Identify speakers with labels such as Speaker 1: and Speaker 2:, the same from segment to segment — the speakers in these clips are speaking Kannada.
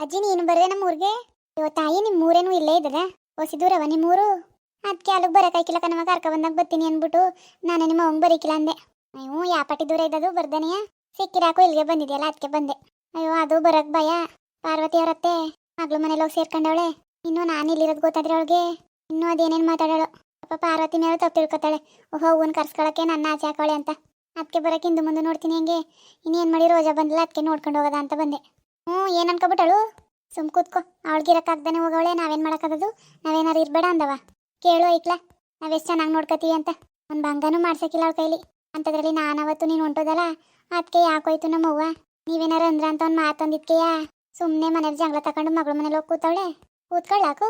Speaker 1: ಅಜ್ಜಿ, ನೀನು ಬರದೆ ನಮ್ಮ ಊರಿಗೆ? ಅಯ್ಯೋ, ತಾಯಿ ನಿಮ್ಮ ಊರೇನು ಇಲ್ಲೇ ಇದ್ದದ? ಓಸಿ ದೂರವ ನಿಮ್ಮ ಊರು? ಅದಕ್ಕೆ ಅಲ್ಲಿಗೆ ಬರೋಕಾಯ್ಕಿಲ್ಲ ಕಣವ ಕರ್ಕ ಬಂದಾಗ ಬರ್ತೀನಿ ಅಂದ್ಬಿಟ್ಟು ನಾನು ನಿಮ್ಮ ಅವಂಗೆ ಬರೀಕಿಲ್ಲ ಅಂದೆ. ಅಯ್ಯೋ ಯಾಪಟ್ಟಿ ದೂರ ಇದ್ದದು, ಬರ್ದನೆಯ? ಸಿಕ್ಕಿರಾಕೋ ಇಲ್ಲಿಗೆ ಬಂದಿದೆಯಲ್ಲ ಅದಕ್ಕೆ ಬಂದೆ. ಅಯ್ಯೋ, ಅದು ಬರಕ್ ಭಯ. ಪಾರ್ವತಿ ಅವರತ್ತೆ, ಮಗಳು ಮನೇಲಿ ಹೋಗಿ ಸೇರ್ಕೊಂಡವಳೆ. ಇನ್ನು ನಾನು ಇಲ್ಲಿರೋದು ಗೊತ್ತಾದ್ರೆ ಅವಳಿಗೆ? ಇನ್ನೂ ಅದೇನೇನು ಮಾತಾಡೋಳು? ಪಾಪ ಪಾರ್ವತಿ ಮೇಲೆ ತಪ್ಪು ತಿಳ್ಕೊತಾಳೆ. ಓಹೋ ಹೂವನ್ ಕರ್ಸ್ಕೊಳಕ್ಕೆ ನನ್ನ ಆಚೆ ಹಾಕೋಳೆ ಅಂತ. ಅದಕ್ಕೆ ಬರೋಕೆ ಹಿಂದೆ ಮುಂದೆ ನೋಡ್ತೀನಿ ಹಂಗೆ? ಇನ್ನೇನು ಮಾಡಿ ರೋಜಾ ಬಂದಿಲ್ಲ ಅದಕ್ಕೆ ನೋಡ್ಕೊಂಡು ಹೋಗೋದ ಅಂತ ಬಂದೆ. ಹ್ಞೂ, ಏನು ಅನ್ಕೊಬಿಟ್ಟಳು? ಸುಮ್ ಕೂತ್ಕೋ. ಅವಳಿಗೆ ಇರಕ್ಕಾಗ್ದಾನೆ ಹೋಗವಳೆ, ನಾವೇನು ಮಾಡೋಕ್ಕಾಗದು? ನಾವೇನಾರು ಇರಬೇಡ ಅಂದವ. ಕೇಳು ಐಕ್ಲಾ, ನಾವೆಷ್ಟು ಚೆನ್ನಾಗಿ ನೋಡ್ಕೋತೀವಿ ಅಂತ. ಒಂದು ಭಂಗನೂ ಮಾಡ್ಸೋಕ್ಕಿಲ್ಲ ಅವಳ ಕೈಲಿ. ಅಂಥದ್ರಲ್ಲಿ ನಾನು ಅವತ್ತು ನೀನು ಹೊಂಟೋದಲ್ಲ? ಅದಕ್ಕೆ ಯಾಕೋಯ್ತು ನಮ್ಮವ್ವ? ನೀವೇನಾರು ಅಂದ್ರ ಅಂತ ಒಂದು ಮಾತೊಂದಿದ್ಕೆಯಾ ಸುಮ್ಮನೆ ಮನೇಲಿ ಜಂಗ್ಲ ತಗೊಂಡು ಮಗಳ ಮನೇಲಿ ಹೋಗಿ ಕೂತವಳೆ? ಕೂತ್ಕೊಳ್ಳಾಕು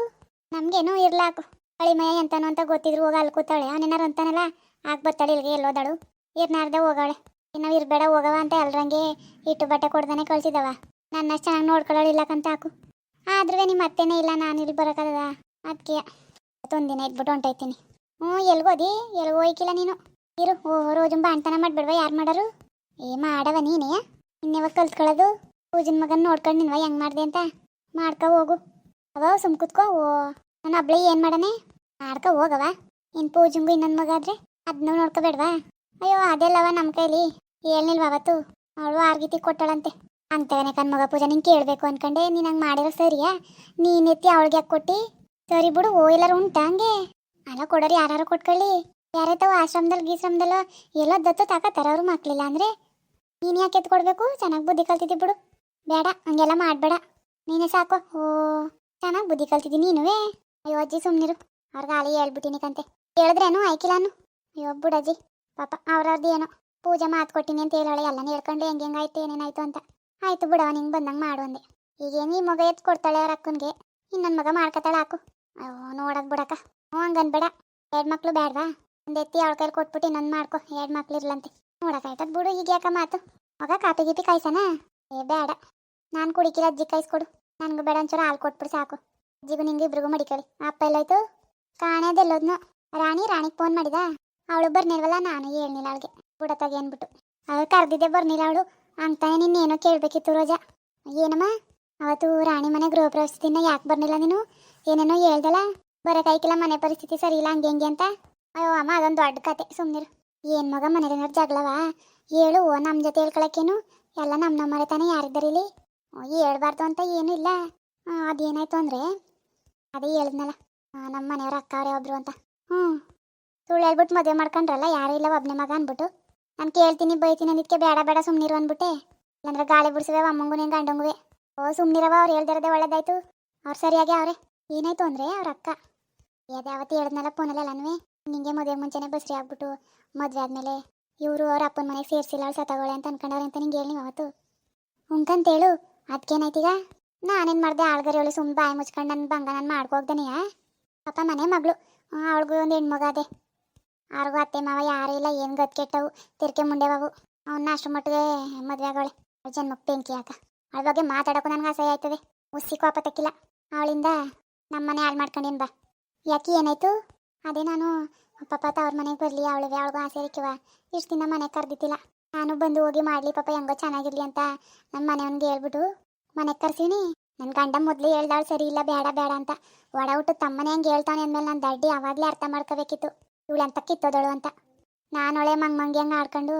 Speaker 1: ನಮಗೇನು ಇರ್ಲಾಕು ಅಳಿಮಯ ಎಂತನೋ ಅಂತ ಗೊತ್ತಿದ್ರು ಹೋಗಿ ಅಲ್ಲಿ ಕೂತಾಳೆ ಅವನೇನಾರು ಅಂತಾನಲ್ಲ, ಆಗ ಬರ್ತಾಳೆ ಇಲ್ಲಿಗೆ ಎಲ್ಲೋದಾಳು. ಇರ್ನಾರ್ದೆ ಹೋಗವಳೆ. ಇನ್ನು ಇರ್ಬೇಡ ಹೋಗವ ಅಂತ ಎಲ್ರಂಗೆ ಇಟ್ಟು ಬಟ್ಟೆ ಕೊಡ್ದಾನೆ ಕಳ್ಸಿದವ. ನನ್ನಷ್ಟು ಚೆನ್ನಾಗಿ ನೋಡ್ಕೊಳ್ಳೋಳಿಲ್ಲಕಂತ ಹಾಕು. ಆದ್ರೂ ನಿಮ್ಮ ಅತ್ತೆನೇ ಇಲ್ಲ, ನಾನು ಇಲ್ಲಿ ಬರೋಕ್ಕದ ಅದಕ್ಕೆ ಒಂದಿನ ಇದ್ಬಿಟ್ಟು ಹೊಂಟೈತೀನಿ ಹ್ಞೂ, ಎಲ್ಗೋದಿ? ಎಲ್ಗೋ ಹೋಯ್ಕಿಲ್ಲ ನೀನು? ಇರು, ಓ ರೋಜು ಬಾಣ್ತನ ಮಾಡ್ಬಿಡ್ವ, ಯಾರು ಮಾಡೋರು? ಏ, ಮಾಡವ ನೀನೇ? ಇನ್ನೆವಾಗ ಕಲ್ತ್ಕೊಳ್ಳೋದು? ಪೂಜನ್ ಮಗನ ನೋಡ್ಕೊಂಡು ನಿನ್ವ ಹೆಂಗೆ ಮಾಡ್ದೆ ಅಂತ? ಮಾಡ್ಕೊ ಹೋಗು. ಅವ, ಸುಮ್ ಕುತ್ಕೋ. ಓ, ನನ್ನ ಒಬ್ಳೆ ಏನು ಮಾಡನೆ? ಮಾಡ್ಕೊ ಹೋಗವ. ಇನ್ನು ಪೂಜಂಗು ಇನ್ನೊಂದು ಮಗ ಆದ್ರೆ ಅದನ್ನ ನೋಡ್ಕೋಬೇಡ್ವಾ? ಅಯ್ಯೋ, ಅದೆಲ್ಲವ ನಮ್ಮ ಕೈಲಿ? ಹೇಳ್ನಿಲ್ವ ಅವತ್ತು? ಅವಳು ಆರ್ಗಿತಿ ಕೊಟ್ಟಳಂತೆ. ಅಂತಗನೆ ಕಣ್ಮಗ ಪೂಜಾ, ನಿಂಗೆ ಕೇಳಬೇಕು ಅನ್ಕಂಡೆ, ನೀನು ಹಂಗೆ ಮಾಡಿರೋ ಸರಿಯಾ? ನೀನೆತ್ತಿ ಅವಳಿಗೆ ಯಾಕೆ ಕೊಟ್ಟಿ? ಸರಿ ಬಿಡು, ಓ ಎಲ್ಲರೂ ಉಂಟಾ ಹಂಗೆ? ಅಲ್ಲ ಕೊಡೋರು ಯಾರು ಕೊಟ್ಕೊಳ್ಳಿ. ಯಾರೈತವ ಆಶ್ರಮದಲ್ಲಿ ಗೀಶ್ರಮದಲ್ಲೋ ಎಲ್ಲೋ ದತ್ತು ತಾಕತ್ತಾರ ಅವ್ರು ಮಕ್ಳಿಲ್ಲ ಅಂದ್ರೆ? ನೀನು ಯಾಕೆ ಎತ್ತು ಕೊಡಬೇಕು? ಚೆನ್ನಾಗಿ ಬುದ್ಧಿ ಕಲ್ತಿದ್ದಿ ಬಿಡು. ಬೇಡ ಹಂಗೆಲ್ಲ ಮಾಡಬೇಡ. ನೀನೇ ಸಾಕು. ಓ, ಚೆನ್ನಾಗಿ ಬುದ್ಧಿ ಕಲ್ತಿದ್ದಿ ನೀನುವೇ? ಅಯ್ಯೋ ಅಜ್ಜಿ ಸುಮ್ಮನಿರು ಅವ್ರಿಗೆ ಆಲಿ ಹೇಳ್ಬಿಟ್ಟಿನಿ ಕಂತೆ. ಹೇಳಿದ್ರೇನು ಆಯ್ಕಿಲ್ಲಾನು? ಅಯ್ಯೋ ಬಿಡಜ್ಜಿ ಪಾಪ ಅವ್ರವ್ರದ್ದು ಏನೋ. ಪೂಜೆ ಮಾತು ಕೊಟ್ಟಿನಿ ಅಂತ ಹೇಳೋಳೆ ಎಲ್ಲ ಹೇಳ್ಕೊಂಡು ಹೆಂಗೆ ಹೆಂಗಾಯ್ತು ಏನೇನಾಯ್ತು ಅಂತ. ಆಯ್ತು ಬಿಡವ ನಿಂಗೆ ಬಂದಂಗೆ ಮಾಡು ಅಂದೆ. ಈಗೇನು ಈ ಮಗ ಎತ್ ಕೊಡ್ತಾಳೆ ಅವ್ರ ಅಕ್ಕನಿಗೆ. ಇನ್ನೊಂದು ಮಗ ಮಾಡ್ಕೊತಾಳೆ ಹಾಕು. ಅಯ್ಯೋ, ನೋಡಕ್ ಬಿಡಕ್ಕ. ಹ್ಞೂ ಹಂಗನ್ಬೇಡ. ಎರಡು ಮಕ್ಳು ಬೇಡವಾ ಒಂದು ಎತ್ತಿ ಅವಳ ಕೈಲಿ ಕೊಟ್ಬಿಟ್ಟು ಇನ್ನೊಂದು ಮಾಡ್ಕೊ. ಎರಡು ಮಕ್ಳು ಇರ್ಲಂತೆ. ನೋಡಕ್ಕಾಯ್ತದ ಬಿಡು ಈಗ ಯಾಕ ಮಾತು? ಮಗ ಕಾಪಿ ಗೀಪಿ ಕಾಯ್ಸನ? ಏ ಬೇಡ ನಾನು ಕುಡಿಕಿರ ಅಜ್ಜಿ ಕಾಯಿಸ್ಕೊಡು. ನನಗೂ ಬೇಡ ಒಂಚೂರು ಹಾಲು ಕೊಟ್ಬಿಡು ಸಾಕು. ಅಜ್ಜಿಗೂ ನಿಂಗೆ ಇಬ್ರಿಗೂ ಮಡಿಕಳಿ ಅಪ್ಪ ಎಲ್ಲೋಯ್ತು? ಕಾಣೋದೆಲ್ಲೋದ್ನು ರಾಣಿ, ರಾಣಿಗೆ ಫೋನ್ ಮಾಡಿದ? ಅವಳು ಬರ್ನಿಲ್ವಲ್ಲ, ನಾನು ಹೇಳ್ನಿಲ್ಲ ಅವಳಿಗೆ. ಬುಡತ್ತಾಗೆ ಏನ್ಬಿಟ್ಟು. ಅವಳು ಕರೆದಿದ್ದೆ ಬರ್ನಿಲ್ಲ ಅವಳು. ಅಂತಾನೆ ನಿನ್ನೇನೋ ಕೇಳ್ಬೇಕಿತ್ತು ರೋಜಾ. ಏನಮ್ಮ? ಅವತ್ತು ರಾಣಿ ಮನೆ ಗೃಹ ಪ್ರವೇಶದಿಂದ ಯಾಕೆ ಬರಲಿಲ್ಲ ನೀನು? ಏನೇನೋ ಹೇಳ್ದಲ್ಲ? ಬರೋಕಾಯ್ಕಿಲ್ಲ ಮನೆ ಪರಿಸ್ಥಿತಿ ಸರಿ ಇಲ್ಲ, ಹಂಗೆ ಹೆಂಗೆ ಅಂತ. ಅಯ್ಯೋ ಅಮ್ಮ, ಅದೊಂದು ದೊಡ್ಡ ಕತೆ. ಸುಮ್ಮನಿರು ಏನು ಮಗ ಮನೇಲಿ ಜಗಳವಾ? ಹೇಳು ನಮ್ಮ ಜೊತೆ ಹೇಳ್ಕೊಳಕ್ಕೇನು? ಎಲ್ಲ ನಮ್ಮ ನಮ್ಮರೆ ತಾನೇ ಯಾರಿದ್ದಾರೆ ಇಲ್ಲಿ ಓ, ಹೇಳ್ಬಾರ್ದು ಅಂತ ಏನೂ ಇಲ್ಲ. ಅದೇನಾಯ್ತು ಅಂದರೆ, ಅದೇ ಹೇಳಿದ್ನಲ್ಲ. ನಮ್ಮ ಮನೆಯವ್ರ ಅಕ್ಕ ಅವರೇ ಒಬ್ರು ಅಂತ. ಹ್ಞೂ ಸುಳ್ಳು ಹೇಳ್ಬಿಟ್ಟು ಮದುವೆ ಮಾಡ್ಕೊಂಡ್ರಲ್ಲ, ಯಾರೂ ಇಲ್ಲ ಒಬ್ಬನೇ ಮಗ ಅಂದ್ಬಿಟ್ಟು. ನಾನು ಕೇಳ್ತೀನಿ, ಬೈತೀನಿ ಅಂದಿದ್ಕೆ ಬೇಡ ಬೇಡ ಸುಮ್ಮನಿರು ಅಂದ್ಬಿಟ್ಟೆ. ಇಲ್ಲಾಂದ್ರೆ ಗಾಳಿ ಬಿಡಿಸುವೆ ಅಮ್ಮಂಗೂ ಗಂಡಂಗುವೆ ಓ ಸುಮ್ಮನಿರವ ಅವ್ರು ಹೇಳ್ದಿರೋದೇ ಒಳ್ಳೇದಾಯ್ತು. ಅವ್ರು ಸರಿಯಾಗಿ ಅವ್ರೆ. ಏನಾಯ್ತು ಅಂದರೆ ಅವ್ರ ಅಕ್ಕ. ಅದೇ ಯಾವತ್ತು ಹೇಳಿದ್ನಲ್ಲ ಫೋನಲ್ಲಿ ಎಲ್ಲನೂ ನಿಂಗೆ ಮದುವೆ ಮುಂಚೆನೇ ಬಸ್ರಿ ಆಗ್ಬಿಟ್ಟು. ಮದುವೆ ಆದಮೇಲೆ ಇವರು ಅವ್ರ ಅಪ್ಪನ ಮನೆಗೆ ಸೇರಿಸಿಲ್ಲ, ಅವ್ಳು ಸತ್ತಗೋಳೆ ಅಂತ ಅನ್ಕೊಂಡವ್ರೆ ಅಂತ ನಿಂಗೆ ಹೇಳಿ ಅವತ್ತು ಉಂಕಂತೇಳು ಅದಕ್ಕೇನಾಯ್ತೀಗ ನಾನೇನು ಮಾಡಿದೆ ಆಳ್ಗರಿಯವಳು ಸುಮ್ಮನೆ ಬಾಯಿ ಮುಚ್ಕೊಂಡು ನನ್ನ ಬಂಗ ನಾನು ಮಾಡ್ಕೋಗ್ದಾನೆಯ? ಪಾಪ ಮನೆ ಮಗಳು. ಅವಳಿಗೂ ಒಂದು ಹೆಣ್ಮಗ ಅದೇ. ಅವ್ರಿಗೂ ಅತ್ತೆ ಮಾವ ಯಾರೂ ಇಲ್ಲ, ಏನು ಗತ್ ತಿರ್ಕೆ ಬಾವು ಅವನ್ನ ಅಷ್ಟು ಮಟ್ಟಿಗೆ ಮದುವೆ ಆಗೋಳೆ. ಜನ್ಮಕ್ಕೆ ಬೆಂಕಿ ಆಗ. ಅವಳ ಬಗ್ಗೆ ಮಾತಾಡೋಕ್ಕೂ ನನಗೆ ಅಸಹ್ಯ ಆಯ್ತದೆ. ಉಸಿ ಕೋಪ ತಕ್ಕಿಲ್ಲ. ಅವಳಿಂದ ನಮ್ಮನೆ ಹಾಳು ಮಾಡ್ಕೊಂಡೇನು ಬಾ. ಯಾಕೆ ಏನಾಯ್ತು? ಅದೇ ನಾನು ಪಾಪ ಅವ್ರ ಮನೆಗೆ ಬರಲಿ, ಅವಳಿಗೆ ಅವಳಿಗೂ ಆಸೆ ಇರಕ್ಕಿವ ಇಷ್ಟು ದಿನ ಮನೆಗೆ ಕರೆದಿದ್ದಿಲ್ಲ. ನಾನು ಬಂದು ಹೋಗಿ ಮಾಡಲಿ ಪಾಪ ಹೆಂಗೋ ಚೆನ್ನಾಗಿರ್ಲಿ ಅಂತ ನಮ್ಮ ಮನೆಯವ್ನಿಗೆ ಹೇಳ್ಬಿಟ್ಟು ಮನೆಗೆ ಕರ್ಸೀನಿ. ನನ್ನ ಗಂಡ ಮೊದಲು ಹೇಳ್ದಾಳು ಸರಿ ಇಲ್ಲ ಬೇಡ ಬೇಡ ಅಂತ. ಒಡ ಹುಟ್ಟು ತಮ್ಮನೆ ಹಂಗೆ ಹೇಳ್ತಾನೆ ಅಂದಮೇಲೆ ನನ್ನ ದಡ್ಡಿ ಅವಾಗಲೇ ಅರ್ಥ ಮಾಡ್ಕೋಬೇಕಿತ್ತು. ಇವಳಂತ ಕಿತ್ತೋದಳು ಅಂತ. ನಾನು ಒಳ್ಳೆ ಮಂಗ್ ಮಂಗಿ ಹಂಗೆ ಆಡ್ಕೊಂಡು,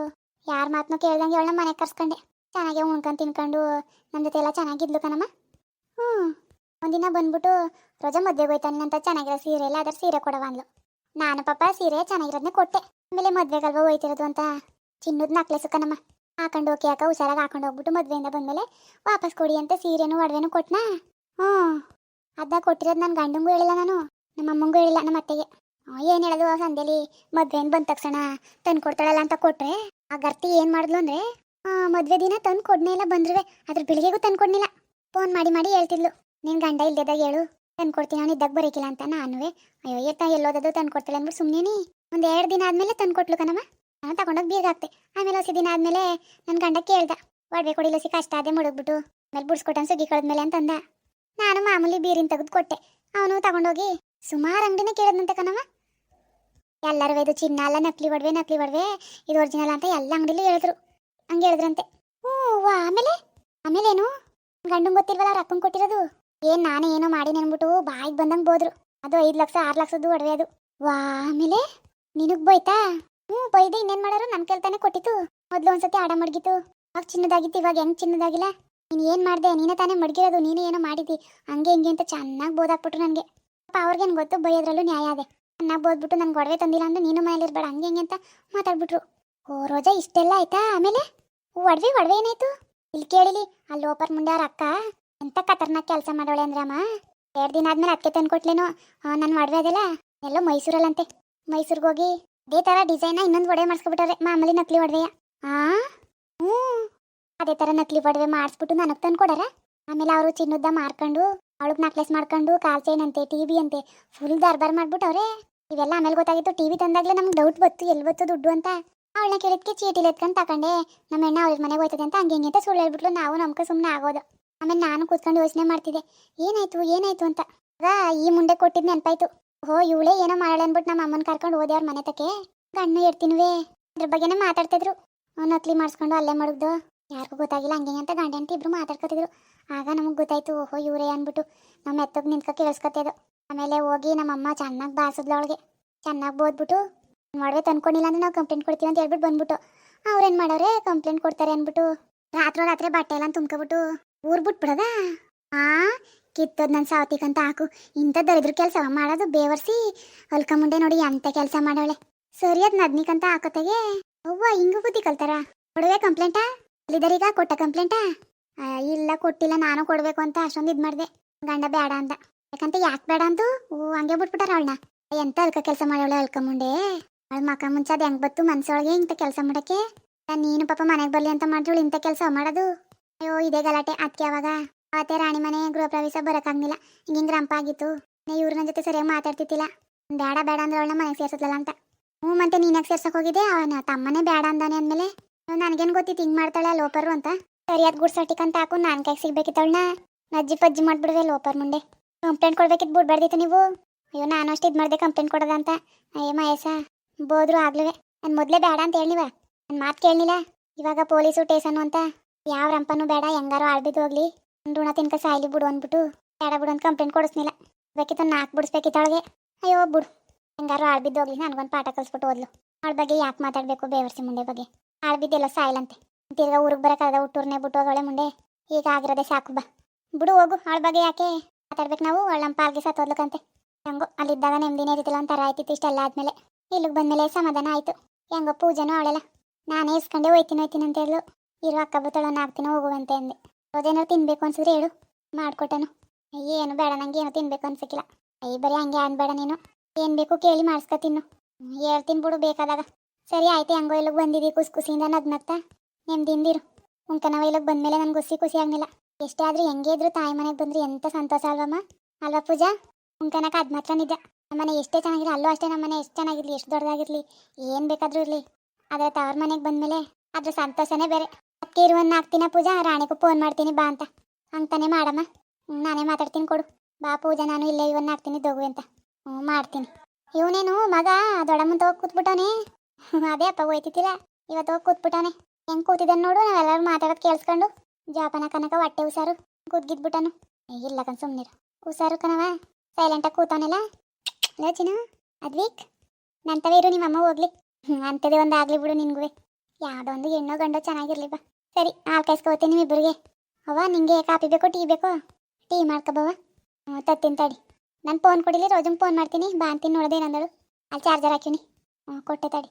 Speaker 1: ಯಾರ ಮಾತನ್ನು ಕೇಳ್ದಂಗೆ ಅವಳನ್ನ ಮನೆಗೆ ಕರ್ಸ್ಕೊಂಡೆ. ಚೆನ್ನಾಗಿ ಉಣ್ಕೊಂಡು ತಿನ್ಕೊಂಡು ನನ್ನ ಜೊತೆ ಎಲ್ಲ ಚೆನ್ನಾಗಿದ್ಲು ಕಣಮ್ಮ. ಹ್ಞೂ ಒಂದಿನ ಬಂದ್ಬಿಟ್ಟು ರೋಜಾ ಮದುವೆಗೆ ಹೋಯ್ತಾನಂತ ಚೆನ್ನಾಗಿರೋ ಸೀರೆ ಎಲ್ಲ ಅದ್ರ ಸೀರೆ ಕೊಡವ ಅಂದ್ಲು. ನಾನು ಪಾಪ ಸೀರೆ ಚೆನ್ನಾಗಿರೋದನ್ನೇ ಕೊಟ್ಟೆ. ಆಮೇಲೆ ಮದುವೆಗಲ್ವ ಹೋಯ್ತಿರೋದು ಅಂತ ಚಿನ್ನದ ನಕ್ಲೆಸು ಕಣಮ್ಮ. ಹಾಕೊಂಡು ಓಕೆ ಯಾಕ ಹುಷಾರಾಗಿ ಹಾಕೊಂಡು ಹೋಗ್ಬಿಟ್ಟು ಮದುವೆಯಿಂದ ಬಂದಮೇಲೆ ವಾಪಸ್ ಕೊಡಿ ಅಂತ ಸೀರೆನೂ ಒಡವೆನೂ ಕೊಟ್ನಾ? ಹ್ಞೂ ಅದ ಕೊಟ್ಟಿರೋದು ನನ್ನ ಗಂಡಂಗೂ ಹೇಳಿಲ್ಲ ನಾನು. ನಮ್ಮ ಅಮ್ಮಂಗೂ ಹೇಳಿಲ್ಲ ನಮ್ಮ ಅತ್ತೆಗೆ ಏನು ಹೇಳೋದು? ಸಂದೇಲಿ ಏನ್ ಬಂದ ತಕ್ಷಣ ತಂದು ಕೊಡ್ತಾಳಲ್ಲ ಅಂತ ಕೊಟ್ರೆ? ಆ ಗರ್ತಿ ಏನು ಮಾಡಿದ್ಲು ಆ, ಮದುವೆ ದಿನ ತಂದು ಕೊಡ್ನೇ ಇಲ್ಲ, ಬಂದ್ರುವೆ. ಅದ್ರ ಬೆಳಿಗ್ಗೆಗೂ ತಂದು ಕೊಡ್ನಿಲ್ಲ ಫೋನ್ ಮಾಡಿ ಮಾಡಿ ಹೇಳ್ತಿದ್ಲು. ನಿನ್ನ ಗಂಡ ಇಲ್ದಿದ್ದಾಗ ಹೇಳು. ತಂದು ಕೊಡ್ತೀನಿ ನಾನು ಇದ್ದಾಗ ಬರೀಕಿಲ್ಲ ಅಂತ ನಾನುವೆ. ಅಯ್ಯೋ, ಎತ್ತ ಎಲ್ಲೋದದು ತಂದು ಕೊಡ್ತಾಳೆ ಅಂದ್ಬಿಟ್ಟು ಸುಮ್ಮನೆ ಒಂದು ಎರಡು ದಿನ ಆದಮೇಲೆ ತಂದು ಕೊಟ್ಲು ಕಣಮ್ಮ ನಾನು ತಗೊಂಡೋಗಿ ಬೀಗ ಹಾಕ್ತೆ ಆಮೇಲೆ ಹೊಸ ದಿನ ಆದಮೇಲೆ ನನ್ನ ಗಂಡ ಕೇಳ್ದ. ಒಡವೆ ಕೊಡಿಲ್ಲ ಸಿ ಕಷ್ಟ ಅದೇ ಮುಳುಗ್ಬಿಟ್ಟು ಆಮೇಲೆ ಬಿಡ್ಸ್ಕೊಟ್ಟನ್ ಸುಗ್ಗಿ ಕಳೆದ್ಮೇಲೆ ಅಂತಂದ ನಾನು ಮಾಮೂಲಿ ಬೀರಿನ ತೆಗೆದು ಕೊಟ್ಟೆ. ಅವನು ತಗೊಂಡೋಗಿ ಸುಮಾರು ಅಂಗಡಿನೇ ಕೇಳಿದ್ನಂತೆ ಕಣಮ್ಮ ಎಲ್ಲರೂ ಇದು ಚಿನ್ನ ಅಲ್ಲ, ನಕಲಿ ಒಡವೆ ನಕಲಿ ಒಡವೆ. ಇದು ಒರಿಜಿನಲ್ ಅಂತ ಎಲ್ಲ ಅಂಗಡಿಲೂ ಹೇಳಿದ್ರು. ಹಂಗೆ ಹೇಳಿದ್ರಂತೆ. ಹ್ಞೂ ವಾ, ಆಮೇಲೆ? ಆಮೇಲೇನು ಗಂಡಂಗೆ ಗೊತ್ತಿಲ್ವಲ್ಲ ಅವ್ರ ಅಕ್ಕಂಗೆ ಕೊಟ್ಟಿರೋದು? ಏನ್ ನಾನೇ ಏನೋ ಮಾಡಿ ನೆನ್ಬಿಟ್ಟು ಬಾಯಿಗೆ ಬಂದಂಗೆ ಬೋದ್ರು ಅದು ಐದು ಲಕ್ಷ, ಆರು ಲಕ್ಷದ್ದು ಒಡವೆ ಅದು. ವಾ, ಆಮೇಲೆ? ನಿನಗ್ ಬೋಯ್ತಾ? ಹ್ಞೂ ಬೈದೆ ಇನ್ನೇನು ಮಾಡೋರು ನನ್ನ ಕೆಲ್ತಾನೆ ಕೊಟ್ಟಿತ್ತು ಮೊದಲು ಒಂದ್ಸತಿ ಆಡ ಮಡಗಿತ್ತು ಅವಾಗ ಚಿನ್ನದಾಗಿತ್ತು, ಇವಾಗ ಹೆಂಗೆ ಚಿನ್ನದಾಗಿಲ್ಲ? ನೀನು ಏನು ಮಾಡಿದೆ? ನೀನೇ ತಾನೇ ಮಡಗಿರೋದು, ನೀನೇ ಏನೋ ಮಾಡಿದ್ದಿ ಹಂಗೆ ಹಿಂಗೆ ಅಂತ ಚೆನ್ನಾಗಿ ಬೋದಾಕ್ಬಿಟ್ರು ನನಗೆ. ಪಾಪ ಅವ್ರಿಗೇನು ಗೊತ್ತು? ಬೈಯೋದ್ರಲ್ಲೂ ನ್ಯಾಯ ಅದೇ. ಚೆನ್ನಾಗಿ ಬೋದ್ಬಿಟ್ಟು ನನ್ಗೆ ಒಡವೆ ತಂದಿಲ್ಲ ಅಂದ್ರೆ ನೀನು ಮನೇಲಿ ಇರ್ಬೇಡ. ಹಂಗೆ ಹಂಗೆ ಅಂತ ಮಾತಾಡ್ಬಿಟ್ರು. ಓ ರೋಜಾ, ಇಷ್ಟೆಲ್ಲ ಆಯ್ತಾ ಆಮೇಲೆ? ಒಡವೆ ಒಡವೆ ಏನಾಯ್ತು? ಇಲ್ಲಿ ಕೇಳಿಲಿ ಅಲ್ಲಿ ಓಪರ್ ಮುಂದೆ ಅವ್ರ ಅಕ್ಕ ಎಂತ ಖತರ್ನಾಕ್ ಕೆಲಸ ಮಾಡೋಳೆ ಅಂದ್ರಮ್ಮ ಎರಡು ದಿನ ಆದ್ಮೇಲೆ ಅದಕ್ಕೆ ತಂದ್ಕೊಟ್ಲೇನೋ ನಾನು ಒಡವೆ ಅದಲ್ಲ? ಎಲ್ಲೋ ಮೈಸೂರಲ್ಲಂತೆ. ಮೈಸೂರಿಗೆ ಹೋಗಿ ಅದೇ ಥರ ಡಿಸೈನ ಇನ್ನೊಂದು ಒಡವೆ ಮಾಡಿಸ್ಕೊಬಿಟ್ಟಾರೆ ಮಾಮೂಲಿ ನಕಲಿ ಒಡವೆಯ. ಆ? ಹ್ಞೂ ಅದೇ ಥರ ನಕಲಿ ಒಡವೆ ಮಾಡಿಸ್ಬಿಟ್ಟು ನನಗೆ ತಂದು ಕೊಡಾರ ಆಮೇಲೆ ಅವರು ಚಿನ್ನದ ಮಾರ್ಕೊಂಡು ಅವಳಿಗೆ ನಕ್ಲೆಸ್ ಮಾಡ್ಕೊಂಡು, ಕಾಲ್ ಚೈನ್ ಅಂತೆ ಟಿವಿ ಅಂತೆ ಫುಲ್ ದರ್ಬಾರ್ ಮಾಡ್ಬಿಟ್ಟವ್ರೆ ಇವೆಲ್ಲ ಆಮೇಲೆ ಗೊತ್ತಾಗಿತ್ತು ಟಿವಿ ತಂದಾಗ್ಲೇ ನಮ್ಗೆ ಡೌಟ್ ಬತ್ತು ಎಲ್ಲಿ ಬತ್ತು ದುಡ್ಡು ಅಂತ. ಅವಳನ್ನ ಕೇಳಿದ್ಕೆ ಚೀಟಿ ಎತ್ಕೊಂಡು ತಕೊಂಡೆ, ನಮ್ಮ ಎಣ್ಣೆ ಅವ್ರ ಮನೆಗೆ ಹೋಯ್ತದೆ ಅಂತ, ಹಂಗೆ ಹಿಂಗೆ ಅಂತ ಸುಳ್ಳು ಹೇಳ್ಬಿಟ್ಲು, ನಾವು ನಮ್ಗೆ ಸುಮ್ಮನೆ ಆಗೋದು. ಆಮೇಲೆ ನಾನು ಕೂತ್ಕೊಂಡು ಯೋಚನೆ ಮಾಡ್ತಿದ್ದೆ, ಏನಾಯ್ತು ಏನಾಯ್ತು ಅಂತ. ಈ ಮುಂದೆ ಕೊಟ್ಟಿದ್ ನೆನಪಾಯ್ತು. ಓ ಇವಳೇ ಏನೋ ಮಾಡಾಳೆ ಅಂದ್ಬಿಟ್ಟು ನಮ್ಮ ಅಮ್ಮನ ಕರ್ಕೊಂಡು ಹೋದೆ ಅವ್ರ ಮನೆ ತಕ್ಕೆ. ಗಣ್ಣು ಇರ್ತೀನಿವೆ ಅದ್ರ ಬಗ್ಗೆನೇ ಮಾತಾಡ್ತಿದ್ರು. ನಕಲಿ ಮಾಡಿಸ್ಕೊಂಡು ಅಲ್ಲೇ ಮಾಡುದು ಯಾರಿಗೂ ಗೊತ್ತಾಗಿಲ್ಲ, ಹಂಗೆ ಅಂತ ಗಂಡ ಅಂತ ಇಬ್ರು ಮಾತಾಡ್ಕೊತಿದ್ರು. ಆಗ ನಮಗೆ ಗೊತ್ತಾಯ್ತು, ಓಹೋ ಇವರೇ ಅಂದ್ಬಿಟ್ಟು ನಮ್ಮ ಎತ್ತಕ್ಕೆ ನಿಂತ್ಕೊ ಕೇಳಿಸ್ಕೊತಿದ್ದು ಆಮೇಲೆ ಹೋಗಿ ನಮ್ಮಮ್ಮ ಚೆನ್ನಾಗಿ ಬಾರಿಸಿದ್ಲು ಚೆನ್ನಾಗಿ ಬೋದ್ಬಿಟ್ಟು ಮಾಡುವೆ ತಂದ್ಕೊಂಡಿಲ್ಲ ಅಂದ್ರೆ ನಾವು ಕಂಪ್ಲೇಂಟ್ ಕೊಡ್ತೀವಿ ಅಂತ ಹೇಳ್ಬಿಟ್ಟು ಬಂದ್ಬಿಟ್ಟು ಅವ್ರೇನು ಮಾಡೋರೆ? ಕಂಪ್ಲೇಂಟ್ ಕೊಡ್ತಾರೆ ಅಂದ್ಬಿಟ್ಟು, ರಾತ್ರಿ ರಾತ್ರಿ ಬಟ್ಟೆ ಎಲ್ಲ ತುಂಬ್ಕೊಬಿಟ್ಟು ಊರ್ ಬಿಟ್ಬಿಡದ? ಆ, ಕಿತ್ತೋದ್ ನನ್ನ ಸಾವತಿಕಂತ ಹಾಕು. ಇಂಥ ದರಿದ್ರ ಕೆಲಸ ಮಾಡೋದು ಬೇವರ್ಸಿ. ಹೊಲ್ಕ ಮುಂದೆ ನೋಡಿ ಎಂತ ಕೆಲಸ ಮಾಡವಳೆ. ಸರಿಯಾದ ನದ್ನಿಕಂತ ಹಾಕೋತೆಗೆ. ಅವ್ವ, ಹಿಂಗೂ ಬುದ್ಧಿ ಕಲ್ತಾರ? ಕೊಡುವೆ ಕಂಪ್ಲೇಂಟಾ ಅಲ್ಲಿದ್ದರೀಗ ಕೊಟ್ಟ ಕಂಪ್ಲೇಂಟಾ ಇಲ್ಲ ಕೊಟ್ಟಿಲ್ಲ, ನಾನು ಕೊಡ್ಬೇಕು ಅಂತ ಅಷ್ಟೊಂದು ಇದು ಮಾಡಿದೆ. ಗಂಡ ಬೇಡ ಅಂತ ಯಾಕಂತ ಯಾಕೆ ಬೇಡ ಅಂದು? ಹಂಗೆ ಬಿಟ್ಬಿಟ್ಟಾರ ಅವಳನ್ನ ಎಂತ ಅಲ್ಕ ಕೆಲಸ ಮಾಡೋಳೆ ಅಲ್ಕ ಮುಂಡೆ ಅವಳ ಮಕ ಮುಂಚೆ ಅದು ಹೆಂಗ್ ಬತ್ತು ಮನ್ಸೊಳಗೆ ಇಂಥ ಕೆಲಸ ಮಾಡಕ್ಕೆ? ನೀನು ಪಾಪ ಮನೆಗೆ ಬರಲಿ ಅಂತ ಮಾಡಿದ್ರು ಇಂಥ ಕೆಲಸ ಮಾಡೋದು? ಅಯ್ಯೋ, ಇದೇ ಗಲಾಟೆ ಅದಕ್ಕೆ ಅವಾಗ ಅವತ್ತೆ ರಾಣಿ ಮನೆ ಗೃಹ ಪ್ರವೇಶ ಬರೋಕ್ಕಾಗ್ಲಿಲ್ಲ ಹಿಂಗಿಂಗ್ ರಂಪ ಆಗಿತ್ತು. ಇವ್ರ ನನ್ನ ಜೊತೆ ಸರಿಯಾಗಿ ಮಾತಾಡ್ತಿದ್ದಿಲ್ಲ. ಬೇಡ ಬೇಡ ಅಂದ್ರೆ ಅವಳನ್ನ ಮನೆಗೆ ಸೇರ್ಸೋದಲ್ಲ ಅಂತ. ಹ್ಞೂ ಮತ್ತೆ ನೀನಾಗ ಸೇರ್ಸಕ್ ಹೋಗಿದ್ದೆ? ಅವನ ತಮ್ಮನೇ ಬೇಡ ಅಂದಾನೆ ಅಂದಮೇಲೆ. ನನಗೇನು ಗೊತ್ತಿತ್ತು ಹಿಂಗ್ ಮಾಡ್ತಾಳೆ ಲೋಪರು ಅಂತ? ಸರಿಯಾದ ಗುಡ್ಸಟಿಕ್ ಅಂತ ಹಾಕು, ನಾನು ಕೈಗೆ ಸಿಗ್ಬೇಕಿತ್ತು ಅವಳನ್ನ ನಜ್ಜಿ ಪಜ್ಜಿ ಮಾಡ್ಬಿಡ್ವೆ ಲೋಪರ್ ಮುಂದೆ. ಕಂಪ್ಲೇಂಟ್ ಕೊಡ್ಬೇಕಿತ್ತು ಬಿಡ್ಬಾರ್ದಿತ್ತು ನೀವು. ಅಯ್ಯೋ, ನಾನು ಅಷ್ಟು ಇದು ಮಾಡಿದೆ ಕಂಪ್ಲೇಂಟ್ ಕೊಡೋದಂತ ಅಯ್ಯ, ಮಹೇಶ, ಬೋದ್ರು ಆಗ್ಲುವೆ. ನಾನು ಮೊದಲೇ ಬೇಡ ಅಂತ ಹೇಳಿವ ನನ್ನ ಮಾತು ಕೇಳಲಿಲ್ಲ ಇವಾಗ ಪೊಲೀಸು ಟೇಸನು ಅಂತ. ಯಾವ ರಂಪನೂ ಬೇಡ ಹೆಂಗಾರು ಆಡ್ಬಿದ್ದು ಹೋಗ್ಲಿ. ಋಣ ತಿನ್ಕ ಸಾಯ್ಲಿ ಬಿಡು ಅಂದ್ಬಿಟ್ಟು. ಬೇಡ ಬಿಡು ಅಂತ ಕಂಪ್ಲೇಂಟ್ ಕೊಡಿಸ್ನಿಲ್ಲ ಬೇಕಿತ್ತು ನಾಲ್ಕು ಬಿಡಿಸ್ಬೇಕಿತ್ತೊಳಗೆ ಅಯ್ಯೋ, ಬಿಡು. ಹೆಂಗಾರು ಆಡ್ಬಿದ್ದು ಹೋಗ್ಲಿ, ನನಗೊಂದು ಪಾಠ ಕಲಿಸ್ಬಿಟ್ಟು ಓದ್ಲು. ಅವಳ ಬಗ್ಗೆ ಯಾಕೆ ಮಾತಾಡಬೇಕು ಬೇವರ್ಸಿ ಮುಂದೆ ಬಗ್ಗೆ? ಆಡ್ಬಿದ್ದೆಲ್ಲ ಸಾಯ್ಲಂತೆ. ತಿರ್ಗಾ ಊರಿಗೆ ಬರೋಕ್ಕಾಗದ ಹುಟ್ಟೂರ್ನೇ ಬಿಟ್ಟು ಹೋಗೋಳೆ ಮುಂಡೆ ಈಗ ಆಗಿರೋದೇ ಸಾಕು ಬಾ. ಬಿಡು ಹೋಗು ಅವಳ ಬಗ್ಗೆ ಯಾಕೆ? ಮಾತಾಡ್ಬೇಕು ನಾವು ಅವಳ ನಮ್ಮ ಪಾಲ್ಗೆ ಸತ್ತೋದ್ಲಕ್ಕಂತೆ ಹೆಂಗೋ, ಅಲ್ಲಿದ್ದಾಗ ನೆಮ್ಮದಿನೇ ಇರ್ತಿಲ್ಲ ಒಂಥರ ಆಯ್ತಿತ್ತು ಇಷ್ಟೆಲ್ಲ ಆದಮೇಲೆ. ಇಲ್ಲಿಗೆ ಬಂದಮೇಲೆ ಸಮಾಧಾನ ಆಯಿತು. ಹೆಂಗೋ, ಪೂಜೆನೂ ಅವಳೆಲ್ಲ. ನಾನೇ ಇಸ್ಕೊಂಡೆ ಹೋಯ್ತೀನಿ ಹೋಯ್ತೀನಿ ಅಂತ ಹೇಳು ಇರೋ ಅಕ್ಕ ಬತ್ತಳನ್ನ ಹಾಕ್ತೀನಿ ಹೋಗುವಂತೆ ಅಂದೆ. ಅದೇನಾರು ತಿನ್ಬೇಕು ಅನ್ಸಿದ್ರೆ ಹೇಳು. ಮಾಡ್ಕೊಟ್ಟನು. ಏನು ಬೇಡ, ನಂಗೆ ಏನು ತಿನ್ಬೇಕು ಅನ್ಸಕ್ಕಿಲ್ಲ. ಐ ಬರೀ ಹಂಗೆ ಅನ್ಬೇಡ ನೀನು. ಏನು ಬೇಕು ಕೇಳಿ ಮಾಡಿಸ್ಕೊ ತಿನ್ನು. ಹೇಳ್ತೀನಿ ಬಿಡು, ಬೇಕಾದಾಗ. ಸರಿ ಆಯ್ತು, ಹೆಂಗೋ ಇಲ್ಲಿಗೆ ಬಂದಿದ್ದೀ ಖುಷಿ ಖುಷಿಯಿಂದ ನಗ್ನಗ್ತಾ? ನೆಮ್ಮದಿಂದಿರು ಉಂಕನವ ಇಲ್ಲಿಗೆ ಬಂದ್ಮೇಲೆ ನನ್ಗೆ ಖುಷಿ ಖುಷಿ ಆಗಲಿಲ್ಲ. ಎಷ್ಟೇ ಆದರೂ ಹೆಂಗೆ ಇದ್ರು ತಾಯಿ ಮನೆಗೆ ಬಂದ್ರೆ ಎಂಥ ಸಂತೋಷ ಅಲ್ವಮ್ಮ? ಅಲ್ವಾ ಪೂಜಾ? ಉಂಕನಕ ಅದು ಮಾತ್ರ ನಿಜ. ನಮ್ಮನೆ ಎಷ್ಟೇ ಚೆನ್ನಾಗಿರಲಿ, ಅಲ್ಲೂ ಅಷ್ಟೇ ನಮ್ಮನೆ ಎಷ್ಟು ಚೆನ್ನಾಗಿರ್ಲಿ, ಎಷ್ಟು ದೊಡ್ಡದಾಗಿರ್ಲಿ ಏನು ಬೇಕಾದ್ರೂ ಇರಲಿ. ಅದೇ ತವ್ರ ಮನೆಗೆ ಬಂದ್ಮೇಲೆ ಅದ್ರ ಸಂತೋಷನೇ ಬೇರೆ. ಅದಕ್ಕೆ ಇರುವನ್ನ ಹಾಕ್ತೀನ ಪೂಜಾ, ರಾಣಿಗೂ ಫೋನ್ ಮಾಡ್ತೀನಿ ಬಾ ಅಂತ. ಅಂತಾನೆ ಮಾಡಮ್ಮ. ನಾನೇ ಮಾತಾಡ್ತೀನಿ ಕೊಡು. ಬಾ ಪೂಜಾ, ನಾನು ಇಲ್ಲೇ ಇವನ್ನ ಹಾಕ್ತೀನಿ ದೊಗು ಅಂತ. ಹ್ಞೂ ಮಾಡ್ತೀನಿ. ಇವನೇನು ಮಗ ದೊಡ್ಡಮ್ಮನ ತಗೋ ಕೂತ್ಬಿಟ್ಟವನೆ? ಅದೇ ಅಪ್ಪ ಹೋಯ್ತಿತ್ತಿಲ್ಲ ಇವತ್ತು ಹೋಗಿ ಕೂತ್ಬಿಟ್ಟಾನೆ ಹೆಂಗ್ ಕೂತಿದ್ದಾನೆ ನೋಡು, ನಾವೆಲ್ಲರೂ ಮಾತಾಡೋದು ಕೇಳಿಸ್ಕೊಂಡು. ಜಾಪನ ಕನಕ ಹೊಟ್ಟೆ ಹುಷಾರು ಕುದ್ಗಿದ್ಬಿಟ್ಟನು ಇಲ್ಲ ಕಣ್ ಸುಮ್ಮನಿರು ಹುಷಾರು ಕಣವ ಸೈಲೆಂಟಾಗಿ ಕೂತವನೆಲ್ಲ. ಲೋಚಿನ ಅದ್ವೀಕ್. ನಂತವೇ ಇರು ನಿಮ್ಮ ಅಮ್ಮ ಹೋಗ್ಲಿ. ಹ್ಞೂ ಅಂಥದ್ದೇ ಒಂದು ಆಗ್ಲಿ ಬಿಡು ನಿನ್ಗೂ ಯಾವುದೋ ಒಂದು ಹೆಣ್ಣೋ ಗಂಡೋ ಚೆನ್ನಾಗಿರ್ಲಿ ಬಾ. ಸರಿ, ಹಾಲು ನೀವು ನಿಮ್ಮಿಬ್ಬರಿಗೆ ಅವ್ವ, ನಿಂಗೆ ಕಾಫಿ ಬೇಕೋ, ಟೀ ಬೇಕೋ? ಟೀ ಮಾಡ್ಕೊಬವ ಹ್ಞೂ ತತ್ತೀನಿ ತಡಿ. ನಾನು ಫೋನ್ ಕೊಡಿಲಿ, ರೋಜಂಗೆ ಫೋನ್ ಮಾಡ್ತೀನಿ. ಬಾ ಅಂತೀನಿ ನೋಡೋದೇನಂದಳು ಅಲ್ಲಿ ಚಾರ್ಜರ್ ಹಾಕಿನಿ ಹ್ಞೂ ಕೊಟ್ಟೆ ತಡಿ.